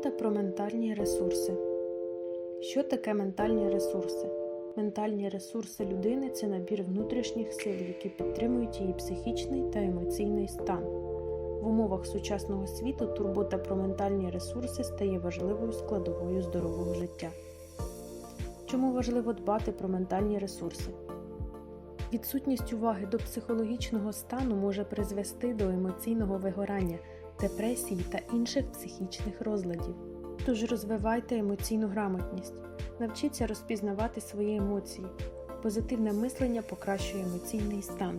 Турбота про ментальні ресурси. Що таке ментальні ресурси? Ментальні ресурси людини це набір внутрішніх сил, які підтримують її психічний та емоційний стан. В умовах сучасного світу турбота про ментальні ресурси стає важливою складовою здорового життя. Чому важливо дбати про ментальні ресурси? Відсутність уваги до психологічного стану може призвести до емоційного вигорання, депресії та інших психічних розладів. Тож розвивайте емоційну грамотність, навчіться розпізнавати свої емоції. Позитивне мислення покращує емоційний стан.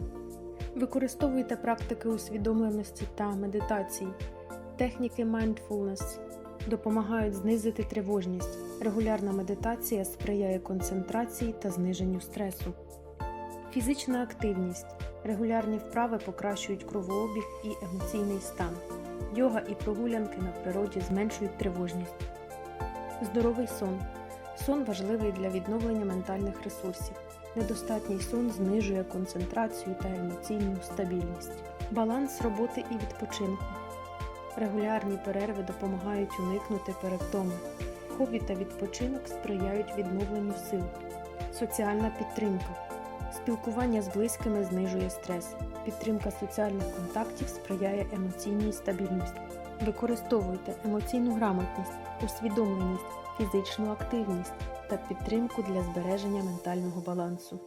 Використовуйте практики усвідомленості та медитації. Техніки mindfulness допомагають знизити тривожність. Регулярна медитація сприяє концентрації та зниженню стресу. Фізична активність. Регулярні вправи покращують кровообіг і емоційний стан. Йога і прогулянки на природі зменшують тривожність. Здоровий сон. Сон важливий для відновлення ментальних ресурсів. Недостатній сон знижує концентрацію та емоційну стабільність. Баланс роботи і відпочинку. Регулярні перерви допомагають уникнути перевтоми. Хобі та відпочинок сприяють відновленню сил. Соціальна підтримка. Спілкування з близькими знижує стрес. Підтримка соціальних контактів сприяє емоційній стабільності. Використовуйте емоційну грамотність, усвідомленість, фізичну активність та підтримку для збереження ментального балансу.